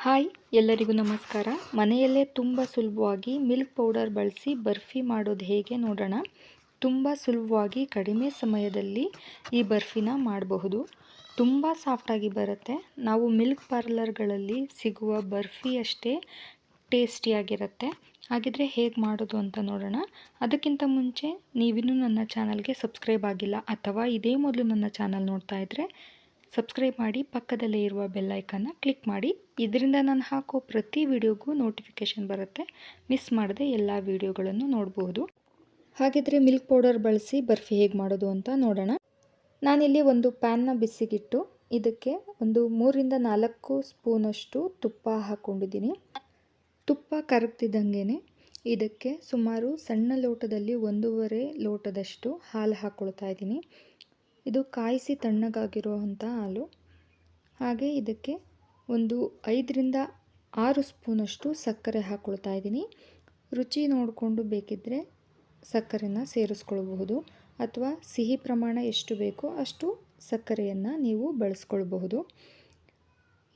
Hi, ಎಲ್ಲರಿಗೂ ನಮಸ್ಕಾರ. ಮನೆಯಲ್ಲೇ ತುಂಬ ಸುಲಭವಾಗಿ ಮಿಲ್ಕ್ ಪೌಡರ್ ಬಳಸಿ ಬರ್ಫಿ ಮಾಡೋದು ಹೇಗೆ ನೋಡೋಣ? ತುಂಬ ಸುಲಭವಾಗಿ ಕಡಿಮೆ ಸಮಯದಲ್ಲಿ ಈ ಬರ್ಫಿನ ಮಾಡಬಹುದು. ತುಂಬ ಸಾಫ್ಟಾಗಿ ಬರುತ್ತೆ. ನಾವು ಮಿಲ್ಕ್ ಪಾರ್ಲರ್ಗಳಲ್ಲಿ ಸಿಗುವ ಬರ್ಫಿಯಷ್ಟೇ ಟೇಸ್ಟಿಯಾಗಿರುತ್ತೆ ಹಾಗಿದ್ರೆ ಹೇಗೆ ಮಾಡೋದು ಅಂತ ನೋಡೋಣ. ಅದಕ್ಕಿಂತ ಮುಂಚೆ ನೀವಿನ್ನೂ ನನ್ನ ಚಾನಲ್ಗೆ ಸಬ್ಸ್ಕ್ರೈಬ್ ಆಗಿಲ್ಲ ಅಥವಾ ಇದೇ ಮೊದಲು ನನ್ನ ಚಾನಲ್ ನೋಡ್ತಾ ಇದ್ದರೆ ಸಬ್ಸ್ಕ್ರೈಬ್ ಮಾಡಿ ಪಕ್ಕದಲ್ಲೇ ಇರುವ ಬೆಲ್ಲೈಕನ್ನ ಕ್ಲಿಕ್ ಮಾಡಿ. ಇದರಿಂದ ನಾನು ಹಾಕೋ ಪ್ರತಿ ವಿಡಿಯೋಗೂ ನೋಟಿಫಿಕೇಷನ್ ಬರುತ್ತೆ. ಮಿಸ್ ಮಾಡದೆ ಎಲ್ಲ ವಿಡಿಯೋಗಳನ್ನು ನೋಡಬಹುದು ಹಾಗಿದ್ರೆ ಮಿಲ್ಕ್ ಪೌಡರ್ ಬಳಸಿ ಬರ್ಫಿ ಹೇಗೆ ಮಾಡೋದು ಅಂತ ನೋಡೋಣ. ನಾನಿಲ್ಲಿ ಒಂದು ಪ್ಯಾನ್ನ ಬಿಸಿಗಿಟ್ಟು, ಇದಕ್ಕೆ ಒಂದು ಮೂರಿಂದ ನಾಲ್ಕು ಸ್ಪೂನಷ್ಟು ತುಪ್ಪ ಹಾಕ್ಕೊಂಡಿದ್ದೀನಿ ತುಪ್ಪ ಕರಗ್ತಿದ್ದಂಗೆ ಇದಕ್ಕೆ ಸುಮಾರು ಸಣ್ಣ ಲೋಟದಲ್ಲಿ ಒಂದೂವರೆ ಲೋಟದಷ್ಟು ಹಾಲು ಹಾಕ್ಕೊಳ್ತಾ ಇದ್ದೀನಿ. ಇದು ಕಾಯಿಸಿ ತಣ್ಣಗಾಗಿರುವಂಥ ಹಾಲು. ಹಾಗೆ ಇದಕ್ಕೆ ಒಂದು ಐದರಿಂದ ಆರು ಸ್ಪೂನಷ್ಟು ಸಕ್ಕರೆ ಹಾಕ್ಕೊಳ್ತಾ ಇದ್ದೀನಿ. ರುಚಿ ನೋಡಿಕೊಂಡು ಬೇಕಿದ್ದರೆ ಸಕ್ಕರೆನ ಸೇರಿಸ್ಕೊಳ್ಬಹುದು ಅಥವಾ ಸಿಹಿ ಪ್ರಮಾಣ ಎಷ್ಟು ಬೇಕೋ ಅಷ್ಟು ಸಕ್ಕರೆಯನ್ನು ನೀವು ಬಳಸ್ಕೊಳ್ಬಹುದು.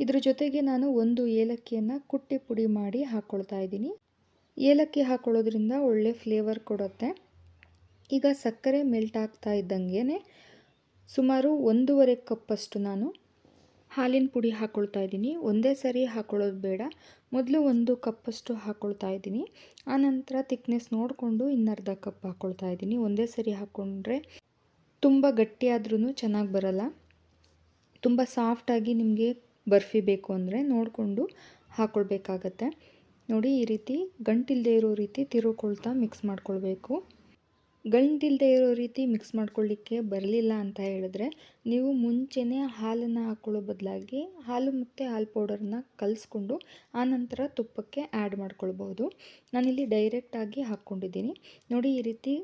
ಇದರ ಜೊತೆಗೆ ನಾನು ಒಂದು ಏಲಕ್ಕಿಯನ್ನು ಕುಟ್ಟಿ ಪುಡಿ ಮಾಡಿ ಹಾಕ್ಕೊಳ್ತಾ ಇದ್ದೀನಿ. ಏಲಕ್ಕಿ ಹಾಕ್ಕೊಳ್ಳೋದ್ರಿಂದ ಒಳ್ಳೆ ಫ್ಲೇವರ್ ಕೊಡುತ್ತೆ. ಈಗ ಸಕ್ಕರೆ ಮೆಲ್ಟ್ ಆಗ್ತಾ ಇದ್ದಂಗೆ ಸುಮಾರು ಒಂದೂವರೆ ಕಪ್ಪಷ್ಟು ನಾನು ಹಾಲಿನ ಪುಡಿ ಹಾಕ್ಕೊಳ್ತಾ ಇದ್ದೀನಿ. ಒಂದೇ ಸರಿ ಹಾಕ್ಕೊಳ್ಳೋದು ಬೇಡ. ಮೊದಲು ಒಂದು ಕಪ್ಪಷ್ಟು ಹಾಕ್ಕೊಳ್ತಾ ಇದ್ದೀನಿ. ಆನಂತರ ತಿಕ್ನೆಸ್ ನೋಡಿಕೊಂಡು ಇನ್ನರ್ಧ ಕಪ್ ಹಾಕ್ಕೊಳ್ತಾ ಇದ್ದೀನಿ. ಒಂದೇ ಸರಿ ಹಾಕ್ಕೊಂಡ್ರೆ ತುಂಬ ಗಟ್ಟಿಯಾದ್ರೂ ಚೆನ್ನಾಗಿ ಬರಲ್ಲ. ತುಂಬ ಸಾಫ್ಟಾಗಿ ನಿಮಗೆ ಬರ್ಫಿ ಬೇಕು ಅಂದರೆ ನೋಡಿಕೊಂಡು ಹಾಕ್ಕೊಳ್ಬೇಕಾಗತ್ತೆ ನೋಡಿ ಈ ರೀತಿ ಗಂಟಿಲ್ಲದೆ ಇರೋ ರೀತಿ ತಿರುಕೊಳ್ತಾ ಮಿಕ್ಸ್ ಮಾಡ್ಕೊಳ್ಬೇಕು. ಗಂಟಿಲ್ಲದೆ ಇರೋ ರೀತಿ ಮಿಕ್ಸ್ ಮಾಡ್ಕೊಳ್ಳಿಕ್ಕೆ ಬರಲಿಲ್ಲ ಅಂತ ಹೇಳಿದ್ರೆ ನೀವು ಮುಂಚೆನೇ ಹಾಲನ್ನು ಹಾಕ್ಕೊಳ್ಳೋ ಬದಲಾಗಿ ಹಾಲು ಮತ್ತು ಹಾಲು ಪೌಡರನ್ನ ಕಲಿಸ್ಕೊಂಡು ಆನಂತರ ತುಪ್ಪಕ್ಕೆ ಆ್ಯಡ್ ಮಾಡ್ಕೊಳ್ಬೋದು ನಾನಿಲ್ಲಿ ಡೈರೆಕ್ಟಾಗಿ ಹಾಕ್ಕೊಂಡಿದ್ದೀನಿ. ನೋಡಿ ಈ ರೀತಿ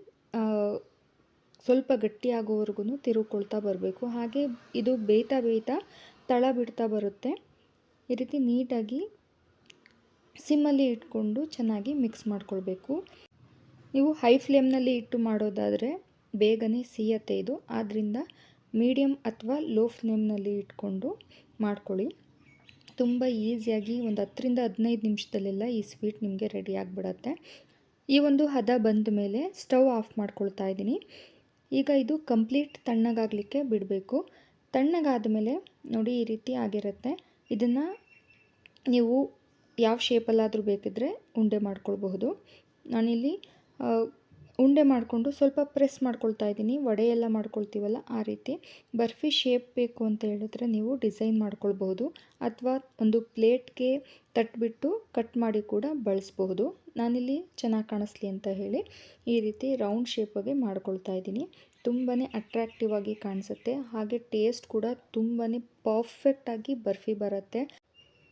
ಸ್ವಲ್ಪ ಗಟ್ಟಿಯಾಗೋವರೆಗೂ ತಿರುಕೊಳ್ತಾ ಬರಬೇಕು. ಹಾಗೆ ಇದು ಬೇಯ್ತಾ ಬೇಯ್ತಾ ತಳ ಬಿಡ್ತಾ ಬರುತ್ತೆ. ಈ ರೀತಿ ನೀಟಾಗಿ ಸಿಮ್ಮಲ್ಲಿ ಇಟ್ಕೊಂಡು ಚೆನ್ನಾಗಿ ಮಿಕ್ಸ್ ಮಾಡ್ಕೊಳ್ಬೇಕು. ನೀವು ಹೈ ಫ್ಲೇಮ್ನಲ್ಲಿ ಇಟ್ಟು ಮಾಡೋದಾದರೆ ಬೇಗನೆ ಸಿಯತ್ತೆ ಇದು ಆದ್ದರಿಂದ ಮೀಡಿಯಮ್ ಅಥವಾ ಲೋ ಫ್ಲೇಮ್ನಲ್ಲಿ ಇಟ್ಕೊಂಡು ಮಾಡ್ಕೊಳ್ಳಿ. ತುಂಬ ಈಸಿಯಾಗಿ ಒಂದು ಹತ್ತರಿಂದ ಹದಿನೈದು ನಿಮಿಷದಲ್ಲೆಲ್ಲ ಈ ಸ್ವೀಟ್ ನಿಮಗೆ ರೆಡಿ ಆಗಿಬಿಡತ್ತೆ. ಈ ಒಂದು ಹದ ಬಂದ ಮೇಲೆ ಸ್ಟವ್ ಆಫ್ ಮಾಡ್ಕೊಳ್ತಾ ಇದ್ದೀನಿ. ಈಗ ಇದು ಕಂಪ್ಲೀಟ್ ತಣ್ಣಗಾಗಲಿಕ್ಕೆ ಬಿಡಬೇಕು. ತಣ್ಣಗಾದ ಮೇಲೆ ನೋಡಿ ಈ ರೀತಿ ಆಗಿರುತ್ತೆ. ಇದನ್ನು ನೀವು ಯಾವ ಶೇಪಲ್ಲಾದರೂ ಬೇಕಿದ್ದರೆ ಉಂಡೆ ಮಾಡ್ಕೊಳ್ಬಹುದು. ನಾನಿಲ್ಲಿ ಉಂಡೆ ಮಾಡಿಕೊಂಡು ಸ್ವಲ್ಪ ಪ್ರೆಸ್ ಮಾಡ್ಕೊಳ್ತಾ ಇದ್ದೀನಿ. ವಡೆ ಎಲ್ಲ ಮಾಡ್ಕೊಳ್ತೀವಲ್ಲ ಆ ರೀತಿ. ಬರ್ಫಿ ಶೇಪ್ ಬೇಕು ಅಂತ ಹೇಳಿದ್ರೆ ನೀವು ಡಿಸೈನ್ ಮಾಡ್ಕೊಳ್ಬಹುದು. ಅಥವಾ ಒಂದು ಪ್ಲೇಟ್ಗೆ ತಟ್ಬಿಟ್ಟು ಕಟ್ ಮಾಡಿ ಕೂಡ ಬಳಸ್ಬಹುದು. ನಾನಿಲ್ಲಿ ಚೆನ್ನಾಗಿ ಕಾಣಿಸ್ಲಿ ಅಂತ ಹೇಳಿ ಈ ರೀತಿ ರೌಂಡ್ ಶೇಪಾಗೆ ಮಾಡ್ಕೊಳ್ತಾ ಇದ್ದೀನಿ. ತುಂಬಾ ಅಟ್ರಾಕ್ಟಿವ್ ಆಗಿ ಕಾಣಿಸುತ್ತೆ. ಹಾಗೆ ಟೇಸ್ಟ್ ಕೂಡ ತುಂಬಾ ಪರ್ಫೆಕ್ಟಾಗಿ ಬರ್ಫಿ ಬರುತ್ತೆ.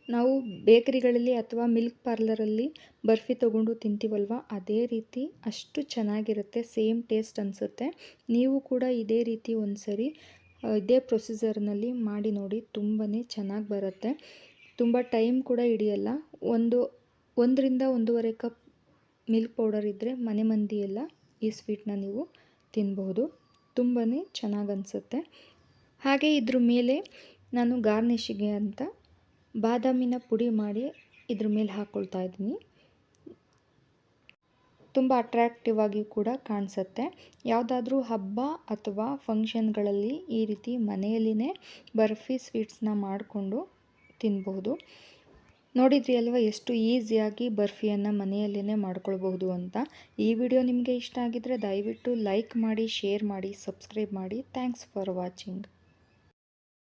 ನಾವು ಬೇಕರಿಗಳಲ್ಲಿ ಅಥವಾ ಮಿಲ್ಕ್ ಪಾರ್ಲರಲ್ಲಿ ಬರ್ಫಿ ತೊಗೊಂಡು ತಿಂತೀವಲ್ವ? ಅದೇ ರೀತಿ ಅಷ್ಟು ಚೆನ್ನಾಗಿರುತ್ತೆ, ಸೇಮ್ ಟೇಸ್ಟ್ ಅನಿಸುತ್ತೆ. ನೀವು ಕೂಡ ಇದೇ ರೀತಿ ಒಂದು ಸರಿ ಇದೇ ಪ್ರೊಸೀಜರ್ನಲ್ಲಿ ಮಾಡಿ ನೋಡಿ ತುಂಬಾ ಚೆನ್ನಾಗಿ ಬರುತ್ತೆ. ತುಂಬ ಟೈಮ್ ಕೂಡ ಹಿಡಿಯಲ್ಲ. ಒಂದು, ಒಂದರಿಂದ ಒಂದೂವರೆ ಕಪ್ ಮಿಲ್ಕ್ ಪೌಡರ್ ಇದ್ದರೆ ಮನೆ ಮಂದಿಯೆಲ್ಲ ಈ ಸ್ವೀಟ್ನ ನೀವು ತಿನ್ಬಹುದು. ತುಂಬಾ ಚೆನ್ನಾಗಿ ಅನಿಸುತ್ತೆ. ಹಾಗೆ ಇದ್ರ ಮೇಲೆ ನಾನು ಗಾರ್ನಿಶಿಗೆ ಅಂತ ಬಾದಾಮಿನ ಪುಡಿ ಮಾಡಿ ಇದ್ರ ಮೇಲೆ ಹಾಕ್ಕೊಳ್ತಾ ಇದ್ದೀನಿ. ತುಂಬ ಅಟ್ರ್ಯಾಕ್ಟಿವ್ ಆಗಿ ಕೂಡ ಕಾಣಿಸುತ್ತೆ. ಯಾವುದಾದ್ರೂ ಹಬ್ಬ ಅಥವಾ ಫಂಕ್ಷನ್ಗಳಲ್ಲಿ ಈ ರೀತಿ ಮನೆಯಲ್ಲಿನೇ ಬರ್ಫಿ ಸ್ವೀಟ್ಸ್ನ ಮಾಡಿಕೊಂಡು ತಿನ್ಬಹುದು ನೋಡಿದ್ರಿ ಅಲ್ವಾ ಎಷ್ಟು ಈಸಿಯಾಗಿ ಬರ್ಫಿಯನ್ನು ಮನೆಯಲ್ಲೇ ಮಾಡ್ಕೊಳ್ಬಹುದು ಅಂತ. ಈ ವಿಡಿಯೋ ನಿಮಗೆ ಇಷ್ಟ ಆಗಿದ್ದರೆ ದಯವಿಟ್ಟು ಲೈಕ್ ಮಾಡಿ ಶೇರ್ ಮಾಡಿ ಸಬ್ಸ್ಕ್ರೈಬ್ ಮಾಡಿ. Thanks for watching